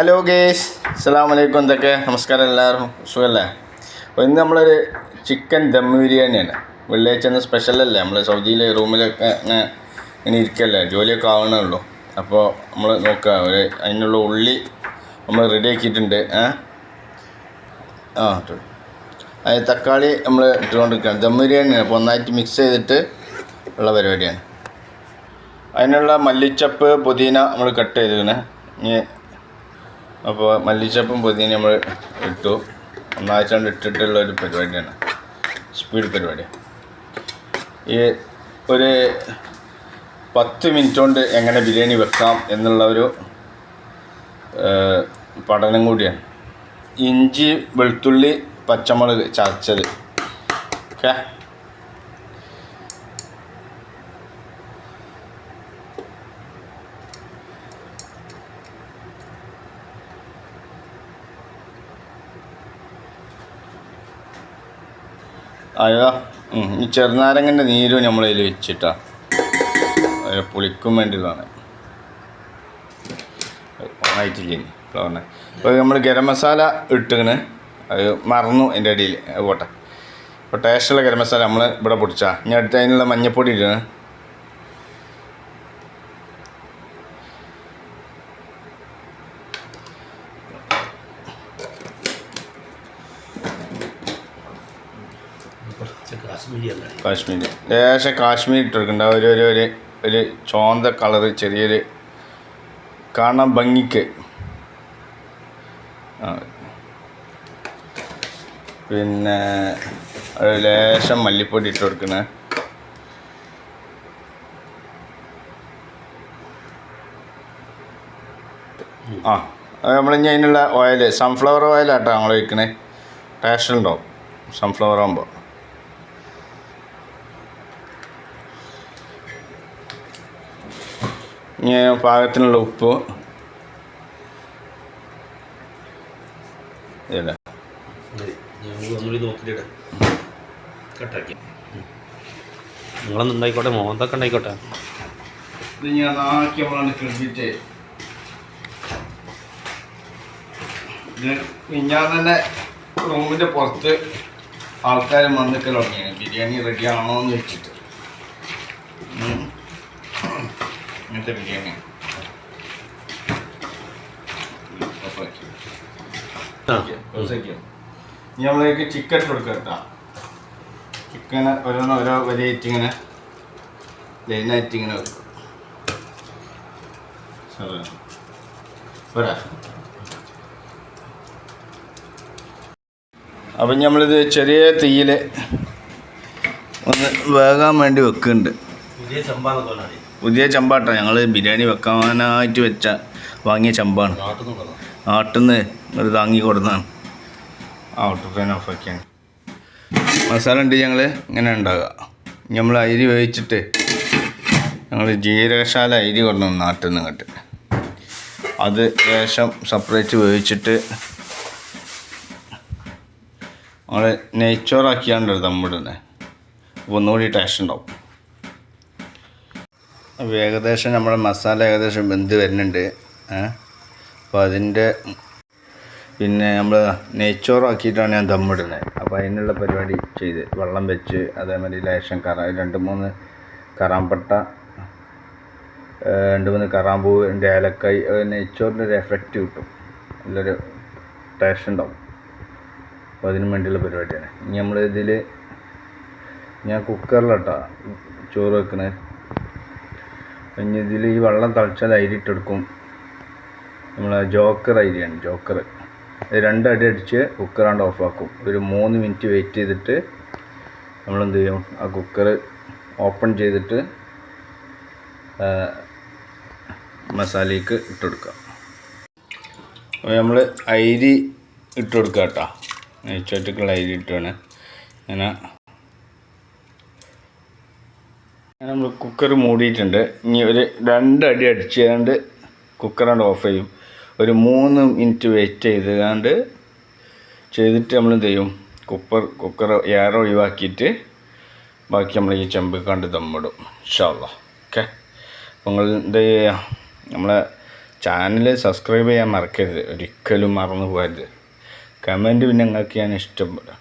Hello guys അസ്സാം വലൈക്കും എന്തൊക്കെ? നമസ്കാരം എല്ലാവർക്കും. സുഖമല്ലേ അപ്പോൾ ഇന്ന് നമ്മളൊരു ചിക്കൻ ദം ബിരിയാണിയാണ് വെള്ളിയാഴ്ച ഒന്ന് സ്പെഷ്യലല്ലേ നമ്മൾ സൗദിയിലെ റൂമിലൊക്കെ ഇങ്ങനെ ഇങ്ങനെ ഇരിക്കല്ലേ? ജോലിയൊക്കെ ആവണേ ഉള്ളൂ അപ്പോൾ നമ്മൾ നോക്കുക ഒരു അതിനുള്ള ഉള്ളി നമ്മൾ റെഡി ആക്കിയിട്ടുണ്ട്. ആ ഇട്ടു. അത് തക്കാളി നമ്മൾ ഇട്ടുകൊണ്ടിരിക്കുകയാണ് ദം ബിരിയാണിയാണ് അപ്പോൾ ഒന്നായിട്ട് മിക്സ് ചെയ്തിട്ട് ഉള്ള പരിപാടിയാണ്. അതിനുള്ള മല്ലിച്ചപ്പ് പുതിന നമ്മൾ കട്ട് ചെയ്തിരിക്കണേ. ഇനി അപ്പോൾ മല്ലിച്ചപ്പും പുതിയ നമ്മൾ ഇട്ടു. ഒന്നാഴ്ച ഇട്ടിട്ടുള്ള ഒരു പരിപാടിയാണ്. സ്പീഡ് പരിപാടി. ഈ ഒരു പത്ത് മിനിറ്റ് കൊണ്ട് എങ്ങനെ ബിരിയാണി വെക്കാം എന്നുള്ള ഒരു പഠനം കൂടിയാണ്. ഇഞ്ചി വെളുത്തുള്ളി പച്ചമുളക് ചതച്ചത്. ഓക്കെ? അയ്യോ. ഈ ചെറുനാരങ്ങന്റെ നീരും നമ്മൾ അതിൽ വെച്ചിട്ടാ. അത് പുളിക്കും വേണ്ടിയതാണ്. ഓണായിട്ടില്ലേ ഫ്ലവറിനെ. അപ്പോൾ നമ്മൾ ഗരം മസാല ഇട്ടിങ്ങനെ അത് മറന്നു എന്റെ അടിയിൽ. പോട്ടെ. അപ്പോൾ ടേസ്റ്റുള്ള ഗരം മസാല നമ്മൾ ഇവിടെ പൊടിച്ചാൽ ഇനി അടുത്ത് അതിനുള്ള മഞ്ഞപ്പൊടി ഇടണേ. കാശ്മീരി. ലേശം കാശ്മീർ ഇട്ടെടുക്കണ്ട ഒരു ഒരു ഒരു ഒരു ചോന്ത കളറ് ചെറിയൊരു കാണാൻ ഭംഗിക്ക്. പിന്നെ ഒരു ലേശം മല്ലിപ്പൊടി ഇട്ട് കൊടുക്കണേ. ആ. നമ്മളിനി അതിനുള്ള ഓയിൽ സൺഫ്ലവർ ഓയിലാട്ടോ നമ്മൾ ഒഴിക്കണേ. ടേസ്റ്റ് ഉണ്ടാവും സൺഫ്ലവർ ആകുമ്പോൾ പാകത്തിനുള്ള ഉപ്പ്. നോക്കിയിട്ട് കട്ടാക്കി. നിങ്ങളൊന്നും ഉണ്ടായിക്കോട്ടെ മോന്തൊക്കെ ഉണ്ടായിക്കോട്ടെ. ഇത് ഞാൻ നാക്കി നമ്മളാണ് കിളിച്ചിട്ട് ഞാൻ തന്നെ റൂമിന്റെ പുറത്ത് ആൾക്കാർ വന്നിക്കൽ തുടങ്ങിയാണ്. ബിരിയാണി റെഡി ആണോ എന്ന് വെച്ചിട്ട് ഉം. ഇങ്ങനത്തെ ബിരിയാണി ഇനി നമ്മളേക്ക് ചിക്കൻ ഇട്ട് കേട്ടോ ചിക്കന് ഓരോന്ന് ഓരോ വരിയായിട്ട് ഇങ്ങനെ ലൈനായിട്ട് ഇങ്ങനെ വെക്കും. പോരാ. അപ്പം നമ്മളിത് ചെറിയ തീയിൽ ഒന്ന് വേകാൻ വേണ്ടി വെക്കുന്നുണ്ട്. പുതിയ ചമ്പാട്ടാ. ഞങ്ങൾ ബിരിയാണി വെക്കാനായിട്ട് വെച്ച വാങ്ങിയ ചമ്പാണ്. ആട്ടുന്ന് ഒരു താങ്ങി കൊടുത്താണ് ആ ഔട്ട് ഫാൻ ഓഫ് ആക്കിയാണ് മസാല ഉണ്ട് ഞങ്ങൾ ഇങ്ങനെ ഉണ്ടാകുക നമ്മൾ അരി വേവിച്ചിട്ട് ഞങ്ങൾ ജീരകശാല അരി കൊണ്ടു നാട്ടിൽ നിന്ന് ഇങ്ങോട്ട്. അത് ശേഷം സെപ്പറേറ്റ് വേവിച്ചിട്ട് നമ്മൾ നെയ്ച്ചോറാക്കിയാണ്ട് നമ്മുടെ ഒന്നുകൂടി ടേസ്റ്റ് ഉണ്ടാവും. ഏകദേശം നമ്മുടെ മസാല ഏകദേശം വെന്ത് വരുന്നുണ്ട്. അപ്പോൾ അതിന്റെ പിന്നെ നമ്മൾ നെയ്ച്ചോറാക്കിയിട്ടാണ് ഞാൻ ദമ്മിടുന്നത് അപ്പോൾ അതിനുള്ള പരിപാടി ചെയ്ത് വെള്ളം വെച്ച് അതേമാതിരി ലേശം കറ രണ്ട് മൂന്ന് കറാമ്പട്ട രണ്ട് മൂന്ന് കറാമ്പൂവിന്റെ ഏലക്കായ് നെയ്ച്ചോറിന്റെ ഒരു എഫക്റ്റ് കിട്ടും. നല്ലൊരു ടേസ്റ്റ് ഉണ്ടാവും. അപ്പോൾ അതിന് വേണ്ടിയുള്ള പരിപാടിയാണ്. ഇനി നമ്മൾ ഇതിൽ ഞാൻ കുക്കറിലട്ടാ ചോറ് വെക്കണേ. ഇനി ഇതിൽ ഈ വെള്ളം തളിച്ചാൽ അരി ഇട്ടെടുക്കും. നമ്മൾ ജോക്കർ അരിയാണ് ജോക്കർ. രണ്ട് അടി അടിച്ച് കുക്കറാണ്ട് ഓഫാക്കും ഒരു മൂന്ന് മിനിറ്റ് വെയിറ്റ് ചെയ്തിട്ട് നമ്മൾ എന്ത് ചെയ്യും? ആ കുക്കർ ഓപ്പൺ ചെയ്തിട്ട് മസാലയ്ക്ക് ഇട്ട് കൊടുക്കുക അപ്പോൾ നമ്മൾ അരി ഇട്ട് കൊടുക്കുക കേട്ടോ നെയ്ച്ചോറ്റക്കുള്ള അരി ഇട്ടാണ്. അങ്ങനെ നമ്മൾ കുക്കർ മൂടിയിട്ടുണ്ട്. ഇനി ഒരു രണ്ടടി അടിച്ച് അടിച്ചുകൊണ്ട് കുക്കറാണ്ട് ഓഫ് ചെയ്യും. ഒരു മൂന്ന് മിനിറ്റ് വെയിറ്റ് ചെയ്തുകൊണ്ട് ചെയ്തിട്ട് നമ്മൾ എന്ത് ചെയ്യും? കുക്കർ കുക്കർ എയർ ഒഴിവാക്കിയിട്ട് ബാക്കി നമ്മൾ ഈ ചെമ്പ് കണ്ട് ദമ്മിടും. ഇഷ്ടമല്ല ഓക്കെ ചെയ്യുക നമ്മളെ ചാനൽ സബ്സ്ക്രൈബ് ചെയ്യാൻ മറക്കരുത്. ഒരിക്കലും മറന്നു പോകരുത്. കമന്റ് പിന്നെ നിങ്ങൾക്ക് ഞാൻ ഇഷ്ടം പോലെ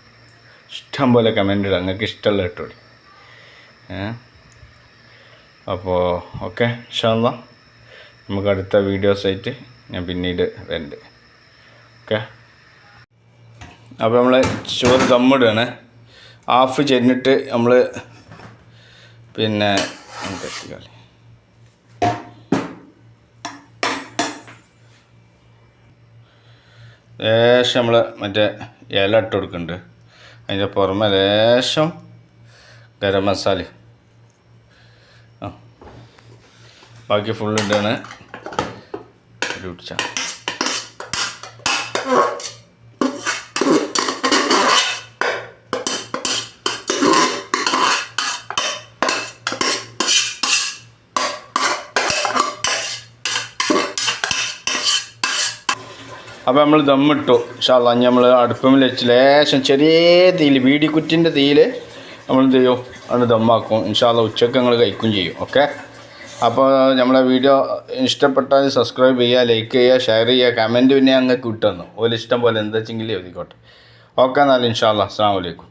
ഇഷ്ടം പോലെ കമന്റ് ഇടാം. നിങ്ങൾക്ക് ഇഷ്ടമുള്ള കേട്ടോ ഏ? അപ്പോൾ ഓക്കെ ഇൻഷാല്ല നമുക്ക് അടുത്ത വീഡിയോസ് ആയിട്ട് ഞാൻ പിന്നീട് വരുന്നുണ്ട് ഓക്കെ? അപ്പോൾ നമ്മൾ ചോറ് ദമ്മിടുകയാണ് ഹാഫ് ചെന്നിട്ട് നമ്മൾ പിന്നെ കത്തിക്കാളി ലേശം നമ്മൾ മറ്റേ ഇല ഇട്ട് കൊടുക്കുന്നുണ്ട് അതിന്റെ പുറമെ ലേശം ഗരം മസാല ആ ബാക്കി ഫുൾ ഇട്ടാണ് പിടിച്ച അപ്പോൾ നമ്മൾ ദമ്മിട്ടു. ഷാല്ല നമ്മൾ അടുപ്പം വെച്ച് ലേശം ചെറിയ തീയിൽ വീടിക്കുറ്റിന്റെ തീയിൽ നമ്മൾ എന്ത് ചെയ്യും? അത് ദമ്മാക്കും. ഇൻഷാല്ല ഉച്ചയ്ക്ക് ഞങ്ങൾ കഴിക്കും ചെയ്യും. ഓക്കെ? അപ്പോൾ നമ്മുടെ വീഡിയോ ഇഷ്ടപ്പെട്ടാൽ സബ്സ്ക്രൈബ് ചെയ്യുക ലൈക്ക് ചെയ്യുക ഷെയർ ചെയ്യുക കമന്റ് പിന്നെ അങ്ങ് കിട്ടുന്നു. ഓലിഷ്ടം പോലെ എന്താ വെച്ചെങ്കിൽ എഴുതിക്കോട്ടെ. ഓക്കെ എന്നാൽ ഇൻഷാല്ല അസ്സാം വലൈക്കും